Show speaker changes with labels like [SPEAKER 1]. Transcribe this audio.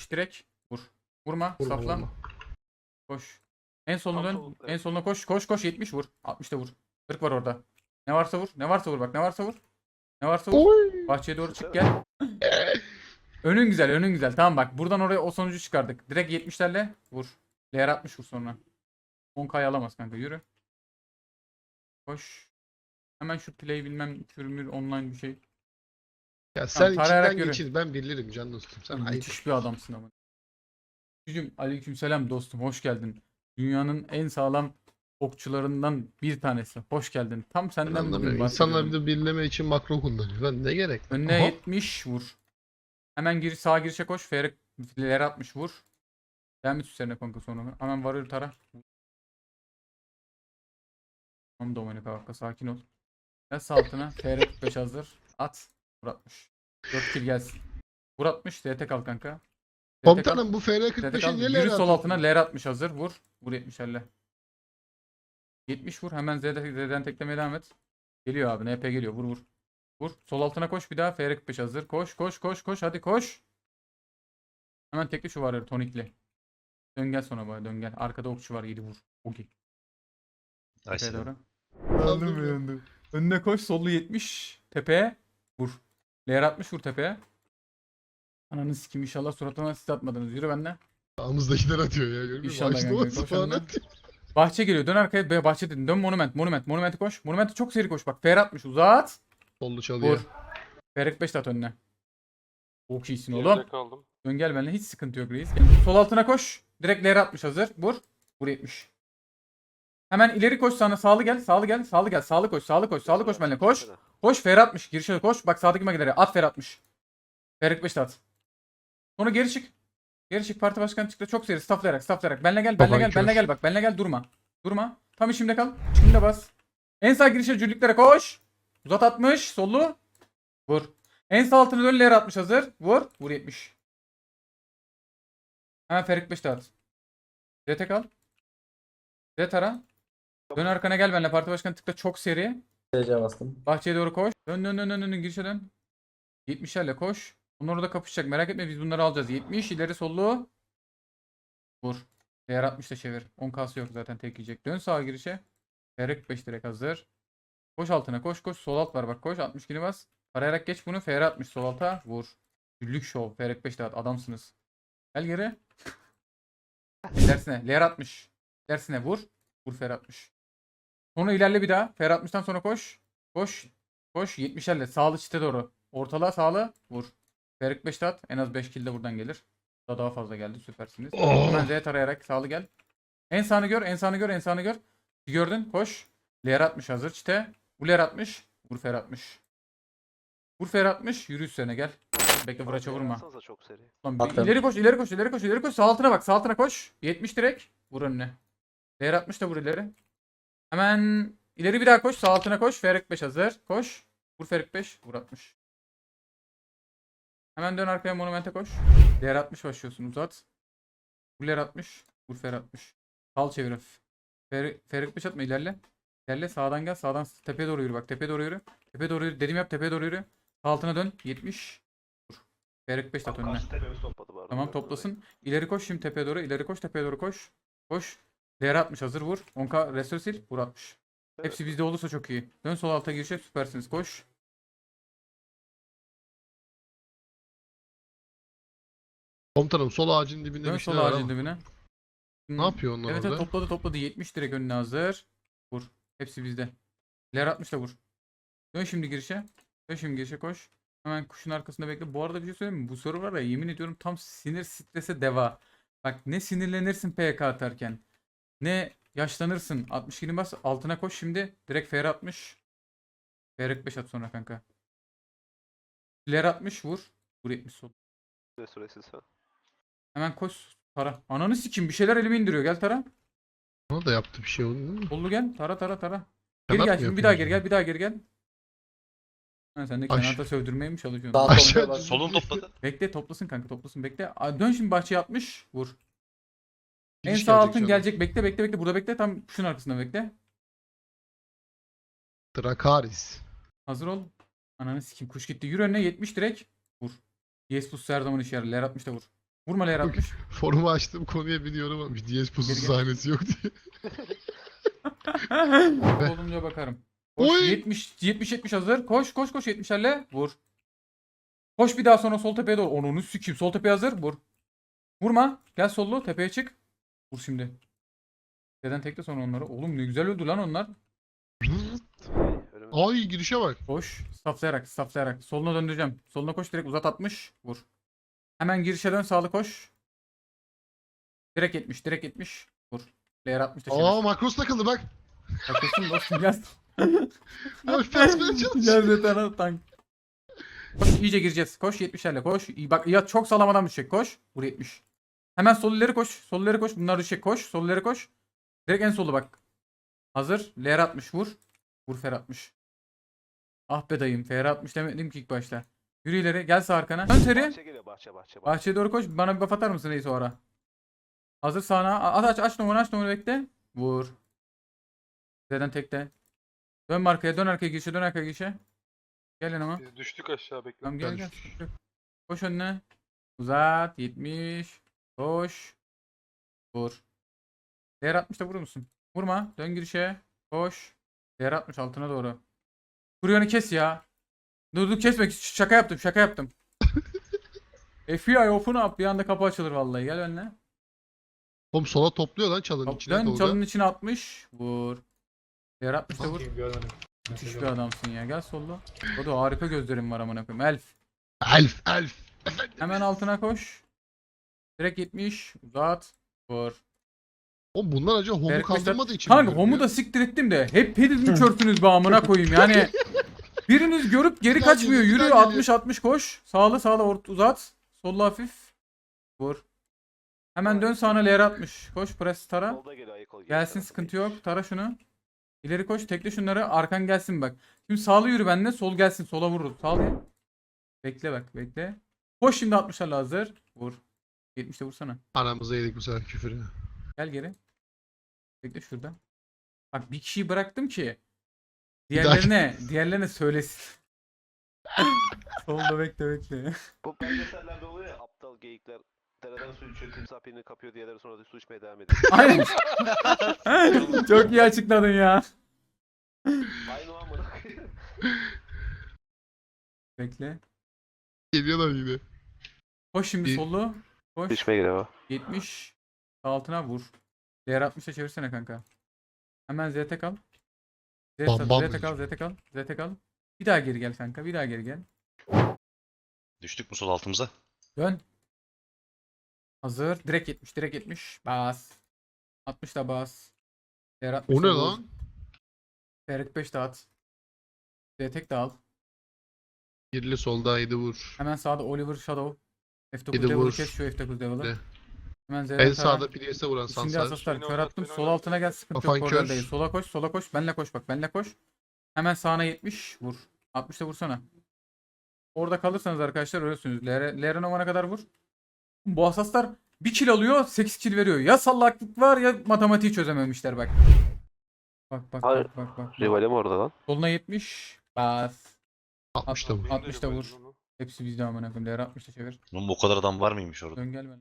[SPEAKER 1] 70 direkt. Vur. Vurma.
[SPEAKER 2] Vurma,
[SPEAKER 1] saflan.
[SPEAKER 2] vurma.
[SPEAKER 1] Koş. En soluna
[SPEAKER 3] Tam
[SPEAKER 1] dön. En
[SPEAKER 3] evet.
[SPEAKER 1] soluna koş. Koş koş 70 vur. 60 da vur. 40 var orada. Ne varsa vur. Ne varsa vur bak. Ne varsa vur. Ne varsa vur.
[SPEAKER 2] Oy.
[SPEAKER 1] Bahçeye doğru çık gel. önün güzel, önün güzel. Tamam bak. Buradan oraya o sonucu çıkardık. Direkt 70'lerle vur. Leer 60 vur sonra. 10K'yı alamaz kanka. Yürü. Koş. Hemen şu play bilmem sürümür online bir şey.
[SPEAKER 2] Ya sen
[SPEAKER 1] tarayarak
[SPEAKER 2] içinden
[SPEAKER 1] yürü.
[SPEAKER 2] geçir ben bilirim can dostum. Sen ayıp.
[SPEAKER 1] Müthiş bir adamsın ama. Gücüm aleykümselam dostum. Hoş geldin. Dünyanın en sağlam okçularından bir tanesi. Hoş geldin. Tam
[SPEAKER 2] Ben
[SPEAKER 1] senden bugün
[SPEAKER 2] anlamıyorum. İnsanlar bir de birleme için makro kullanıyor. Ben ne gerek?
[SPEAKER 1] Önüne
[SPEAKER 2] Aha.
[SPEAKER 1] 70 vur. Hemen gir sağa girişe koş. Ferik ileri 60 vur. Devam et üzerine kanka sonra. Hemen varır tara. Tamam Dominika Vakka sakin ol. Sağ altına. Ferik 5 hazır. At. Vur 60. 4 kill gelsin. Vur 60. DT kal kanka. DT kal.
[SPEAKER 2] Komutanım bu
[SPEAKER 1] DT
[SPEAKER 2] FR45'e
[SPEAKER 1] kal.
[SPEAKER 2] niye
[SPEAKER 1] Yürü
[SPEAKER 2] ler
[SPEAKER 1] sol altına. Ler 60 hazır. Vur. Vur 70 elle. 70 vur. Hemen Z'de, Z'den teklemeye devam et. Geliyor abi. NP geliyor. Vur vur. Vur. Sol altına koş bir daha. FR45 hazır. Koş koş koş koş. Hadi koş. Hemen tekli şu var tonikli. Dön gel sonra bana dön gel. Arkada okçu var 7 vur. Okey. Tepeye doğru.
[SPEAKER 2] Ya.
[SPEAKER 1] yandı. Önüne koş. Sollu 70. Tepeye. Vur. Layer 60 vur tepeye. Ananı sikim inşallah suratıma siz atmadınız. Yürü benden.
[SPEAKER 2] Sağımızdakiler atıyor ya. Görmüyor musun?
[SPEAKER 1] İnşallah
[SPEAKER 2] Açtı
[SPEAKER 1] kanka, koş
[SPEAKER 2] falan
[SPEAKER 1] önüne.
[SPEAKER 2] atıyor.
[SPEAKER 1] Bahçe geliyor. Dön arkaya. Be- Bahçe dedin. Dön monument. Monument. Monument'e koş. Monument'e çok seri koş. Bak. Fer 60 uzat.
[SPEAKER 2] Sollu çalıyor.
[SPEAKER 1] Vur. Ferik 5 at önüne. Çok iyisin
[SPEAKER 3] Geride
[SPEAKER 1] oğlum.
[SPEAKER 3] kaldım.
[SPEAKER 1] Dön gel benimle. Hiç sıkıntı yok reis. Sol altına koş. Direkt L'ye 60 hazır. Vur. Vur 70. Hemen ileri koş sana. Sağlı gel. Sağlı gel. Sağlı gel. Sağlı koş. Sağlı koş. Sağlı koş benimle. Koş. Koş Fer 60. Girişe koş. Bak sağdaki makinelere. At Fer 60. Ferik 5 de at. Sonra geri çık. Geri çık. Parti başkanı çıktı. Çok seri. Stafflayarak. Stafflayarak. Benle gel. Benle gel. Benle gel. Bak. Benle gel. Durma. Durma. Tam işimde kal. Şimdi bas. En sağ girişe cüllüklere koş. Uzat 60. Sollu. Vur. En sağ altını dön L'ye 60 hazır. Vur. Vur 70. Hemen Ferik 5 de at. Zete kal. Zet ara. Dön arkana gel benimle. Parti başkanı tıkla çok seri.
[SPEAKER 4] DC bastım.
[SPEAKER 1] Bahçeye doğru koş. Dön dön dön dön dön girişe dön. 70'lerle koş. Bunlar orada kapışacak. Merak etme biz bunları alacağız. 70 ileri sollu. Vur. Değer 60 da çevir. 10K'sı yok zaten tek yiyecek. Dön sağa girişe. Ferik 5 direkt hazır. Koş altına koş koş. Sol alt var bak koş. 60 kili bas. Arayarak geç bunu. FR 60 sol alta. Vur. Güllük şov. Ferik 5 de at. Adamsınız. Gel geri. İlerisine. Ler 60. İlerisine vur. Vur FR 60. Sonra ilerle bir daha. FR 60'tan sonra koş. Koş. Koş 70'lerle sağlı çite doğru. Ortalığa sağlı vur. Ferik 5 at. En az 5 kill de buradan gelir. Daha daha fazla geldi süpersiniz.
[SPEAKER 2] Oh.
[SPEAKER 1] Hemen Z tarayarak sağlı gel. En sağını gör, en sağını gör, en sağını gör. Gördün koş. Ler 60 hazır çite. Bu ler 60. Vur fer 60. Vur fer 60. Yürü üstlerine gel. Bekle vuraça vurma.
[SPEAKER 3] Çok seri.
[SPEAKER 1] Lan ileri koş, ileri koş, ileri koş, ileri koş. Sağ altına bak, sağ altına koş. 70 direkt. Vur önüne. Ler 60 da vur ileri. Hemen ileri bir daha koş. Sağ altına koş. Ferik 5 hazır. Koş. Vur Ferik 5. Vur 60. Hemen dön arkaya monumente koş. Ler 60 başlıyorsun uzat. Vur Ler 60. Vur Fer 60. Sal çevir hafif. Fer, Ferik 5 atma ilerle. İlerle sağdan gel. Sağdan tepeye doğru yürü bak. Tepeye doğru yürü. Tepeye doğru yürü. Dedim yap tepeye doğru yürü. Sağ altına dön. 70. Vur. Ferik 5 at önüne. Tamam toplasın. İleri koş şimdi tepeye doğru. İleri koş tepeye doğru koş. Koş. Değer 60 hazır vur. 10k restore sil. Vur 60. Hepsi bizde olursa çok iyi. Dön sol alta girişe süpersiniz. Koş.
[SPEAKER 2] Komutanım sol ağacın dibinde
[SPEAKER 1] Dön
[SPEAKER 2] bir
[SPEAKER 1] sol
[SPEAKER 2] şeyler var
[SPEAKER 1] ağacın
[SPEAKER 2] ama.
[SPEAKER 1] dibine.
[SPEAKER 2] Ne yapıyor onlar
[SPEAKER 1] Evet
[SPEAKER 2] orada?
[SPEAKER 1] evet topladı topladı. 70 direkt önüne hazır. Vur. Hepsi bizde. Ler 60 da vur. Dön şimdi girişe. Dön şimdi girişe koş. Hemen kuşun arkasında bekle. Bu arada bir şey söyleyeyim mi? Bu soru var ya yemin ediyorum tam sinir strese deva. Bak ne sinirlenirsin PK atarken. Ne yaşlanırsın. 60 kilim bas. Altına koş şimdi. Direkt FR 60. FR 5 at sonra kanka. Ler 60 vur. Vur 70 sol.
[SPEAKER 3] Süre süresiz ha.
[SPEAKER 1] Hemen koş. Tara. Ananı sikim bir şeyler elime indiriyor. Gel tara.
[SPEAKER 2] Ona da yaptı bir şey oldu değil mi?
[SPEAKER 1] Sollu gel. Tara tara tara.
[SPEAKER 2] Kanat
[SPEAKER 1] Geri gel
[SPEAKER 2] mı
[SPEAKER 1] şimdi bir daha
[SPEAKER 2] yapıyorsun
[SPEAKER 1] geri gel bir daha geri gel. Ha, sen de
[SPEAKER 2] Aş-
[SPEAKER 1] kenarda sövdürmeye mi çalışıyorsun?
[SPEAKER 2] Aşağı
[SPEAKER 5] Solun topladı.
[SPEAKER 1] Bekle toplasın kanka toplasın bekle. Aa, dön şimdi bahçeye 60 vur. En sağ altın
[SPEAKER 2] canım.
[SPEAKER 1] gelecek bekle bekle bekle burada bekle tam kuşun arkasında bekle.
[SPEAKER 2] Drakaris.
[SPEAKER 1] Hazır ol. Ananı sikim kuş gitti. Yürü önüne 70 direkt. Vur. Yes bu her zaman işe yarar. Ler 60 da vur. Vurma layer 60.
[SPEAKER 2] Forumu açtım konuya biliyorum ama bir DS pusu
[SPEAKER 1] Geri gel.
[SPEAKER 2] sahnesi yok diye.
[SPEAKER 1] Olunca bakarım. Koş
[SPEAKER 2] Oy!
[SPEAKER 1] 70 70 70 hazır. Koş koş koş 70'lerle vur. Koş bir daha sonra sol tepeye doğru. Onu sikeyim. Sol tepeye hazır. Vur. Vurma. Gel sollu tepeye çık. Vur şimdi. Neden tekle sonra onları. Oğlum ne güzel öldü lan onlar.
[SPEAKER 2] Ay girişe bak.
[SPEAKER 1] Koş. Saflayarak saflayarak. Soluna döndüreceğim. Soluna koş direkt uzat 60. Vur. Hemen girişe dön sağlı koş. Direkt 70 direkt 70. Vur. Layer 60 da
[SPEAKER 2] Aa makros takıldı bak.
[SPEAKER 1] Takılsın dostum gel.
[SPEAKER 2] Boş basmaya çalışıyor.
[SPEAKER 1] Tank. Koş iyice gireceğiz. Koş 70'lerle koş. İyi, bak ya çok sağlamadan düşecek. Koş. Vur 70. Hemen sol ileri koş. Sol ileri koş. Bunlar düşecek. Koş. Sol ileri koş. Direkt en solu bak. Hazır. Ler 60 vur. Vur fer 60. Ah be dayım. Fer 60 demedim ki ilk başta. Yürü ileri. Gel sağ arkana. Dön seri.
[SPEAKER 3] Bahçe geliyor bahçe bahçe. bahçe.
[SPEAKER 1] Bahçeye doğru koş. Bana bir buff atar mısın reis o ara? Hazır sağına. Aç aç aç numaranı aç numaranı bekle. Vur. Z'den tekle. Dön arkaya dön arkaya girişe dön arkaya girişe. Gel yanıma.
[SPEAKER 5] Biz düştük aşağı bekle.
[SPEAKER 1] Tamam gel gel. Koş önüne. Uzat. 70. Koş. Vur. Değer 60'ta vurur musun? Vurma. Dön girişe. Koş. Değer 60 altına doğru. Kuryonu kes ya. Dur dur kesme. Şaka yaptım şaka yaptım. FBI open up. Bir anda kapı açılır vallahi. Gel önüne.
[SPEAKER 2] Oğlum sola topluyor lan çalının
[SPEAKER 1] Hop,
[SPEAKER 2] içine
[SPEAKER 1] dön çalının içine 60. Vur. Değer 60'ta vur.
[SPEAKER 5] görmedim.
[SPEAKER 1] Müthiş bir adamsın ya. Gel sollu. O da harika gözlerim var amına koyayım. Elf.
[SPEAKER 2] Elf elf.
[SPEAKER 1] Hemen altına koş. Direkt 70. Uzat. Vur.
[SPEAKER 2] Oğlum bunlar acaba homu
[SPEAKER 1] Berk Beşiktaş-
[SPEAKER 2] kaldırmadığı için mi
[SPEAKER 1] Kanka
[SPEAKER 2] böyle
[SPEAKER 1] homu
[SPEAKER 2] ya?
[SPEAKER 1] da siktir ettim de hep hepiniz körsünüz be amına koyayım yani. Biriniz görüp geri kaçmıyor.
[SPEAKER 2] geliyor,
[SPEAKER 1] Yürüyor
[SPEAKER 2] daha
[SPEAKER 1] 60 60 koş. Sağlı sağlı ort uzat. Sollu hafif. Vur. Hemen dön sağına L'ye 60. Koş press tara.
[SPEAKER 3] Solda geliyor ayık ol. geri
[SPEAKER 1] Gelsin sıkıntı
[SPEAKER 3] değil.
[SPEAKER 1] yok. Tara şunu. İleri koş. Tekle şunları. Arkan gelsin bak. Şimdi sağlı yürü benimle. Sol gelsin. Sola vurur. Sağlı. Bekle bak. Bekle. Koş şimdi 60'larla hazır. Vur. 70'te vursana.
[SPEAKER 2] Aramızda yedik bu sefer küfürü.
[SPEAKER 1] Gel geri. Bekle şurada. Bak bir kişiyi bıraktım ki. Diğerlerine, diğerlerine söylesin. Solda bekle bekle.
[SPEAKER 3] Bu belgesellerde oluyor ya aptal geyikler. Dereden su içiyor, timsah birini kapıyor, diğerleri sonra da su içmeye devam ediyor.
[SPEAKER 1] Aynen. Çok iyi açıkladın ya.
[SPEAKER 3] Aynı o amına koyayım.
[SPEAKER 1] Bekle.
[SPEAKER 2] Geliyorlar yine.
[SPEAKER 1] Koş şimdi
[SPEAKER 2] Bir-
[SPEAKER 1] sollu. Koş.
[SPEAKER 3] İçmeye geliyor.
[SPEAKER 1] 70. Altına vur. Değer 60'a çevirsene kanka. Hemen ZT kal. Z
[SPEAKER 2] Bam bam
[SPEAKER 1] ZT kal, ZT kal, ZT kal. Bir daha geri gel kanka. Bir daha geri gel.
[SPEAKER 4] Düştük mü sol altımıza?
[SPEAKER 1] Dön. Hazır. Direkt 70. Direkt 70. Bas. 60 da bas. Değer 60
[SPEAKER 2] O ne lan?
[SPEAKER 1] Ferik 5 de at. tek de al.
[SPEAKER 2] Girili solda yedi vur.
[SPEAKER 1] Hemen sağda Oliver Shadow. F9
[SPEAKER 2] Bir de
[SPEAKER 1] Devil'ı
[SPEAKER 2] vur.
[SPEAKER 1] kes şu F9 Devil'ı.
[SPEAKER 2] De.
[SPEAKER 1] Hemen Z'den
[SPEAKER 2] En sağda Priest'e vuran
[SPEAKER 1] Şimdi
[SPEAKER 2] Sansar.
[SPEAKER 1] asaslar kör attım. Sol altına gel sıkıntı
[SPEAKER 2] Kafan
[SPEAKER 1] yok.
[SPEAKER 2] kör.
[SPEAKER 1] Koridordayız. Sola koş, sola koş. Benle koş bak. Benle koş. Hemen sağına 70 vur. 60'ta vursana. Orada kalırsanız arkadaşlar ölürsünüz. Leren Oman'a kadar vur. Bu asaslar 1 kill alıyor 8 kill veriyor. Ya sallaklık var ya matematiği çözememişler bak. Bak bak
[SPEAKER 3] Hayır.
[SPEAKER 1] bak bak bak.
[SPEAKER 3] Rivale mi orada lan?
[SPEAKER 1] Soluna 70. Bas.
[SPEAKER 2] 60'ta vur.
[SPEAKER 1] At- 60'ta vur. Hepsi bizde amına koyayım. Leren 60'ta çevir.
[SPEAKER 4] Oğlum o kadar adam var mıymış orada?
[SPEAKER 1] Dön gel ben.